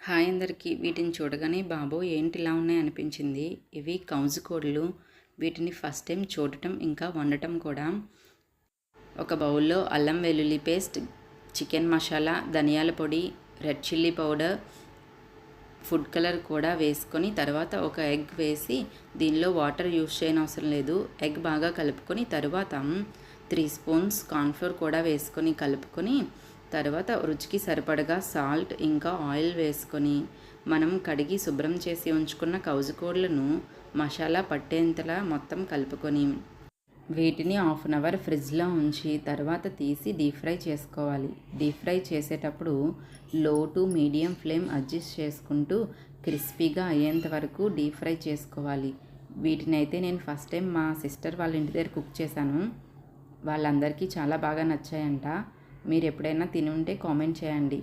Hi అందరికీ. వీటిని చూడగానే బాబో ఏంటి ఇలా ఉన్నాయి? అనిపించింది. ఇవి కౌజు కోళ్ళు వీటిని ఫస్ట్ టైం చూడటం ఇంకా వండటం కూడా. ఒక బౌల్లో అల్లం వెల్లుల్లి పేస్ట్ చికెన్ మసాలా ధనియాల పొడి red chilli powder food colour కూడా వేసుకొని తర్వాత ఒక ఎగ్ వేసి దీనిలో వాటర్ యూస్ చేయని అవసరం లేదు. ఎగ్ బాగా కలుపుకొని తర్వాత త్రీ స్పూన్స్ కార్న్ఫ్లోర్ కూడా వేసుకొని కలుపుకొని తర్వాత రుచికి సరిపడగా సాల్ట్ ఇంకా ఆయిల్ వేసుకొని మనం కడిగి శుభ్రం చేసి ఉంచుకున్న కౌజుకోడ్లను మసాలా పట్టేంతలా మొత్తం కలుపుకొని వీటిని హాఫ్ అన్ అవర్ ఫ్రిడ్జ్లో ఉంచి తర్వాత తీసి డీప్ ఫ్రై చేసుకోవాలి. డీప్ ఫ్రై చేసేటప్పుడు లో టు మీడియం ఫ్లేమ్ అడ్జస్ట్ చేసుకుంటూ క్రిస్పీగా అయ్యేంత వరకు డీప్ ఫ్రై చేసుకోవాలి. వీటిని అయితే నేను ఫస్ట్ టైం మా సిస్టర్ వాళ్ళ ఇంటి దగ్గర కుక్ చేశాను. వాళ్ళందరికీ చాలా బాగా నచ్చాయంట. మీరు ఎప్పుడైనా తిని ఉంటే కామెంట్ చేయండి.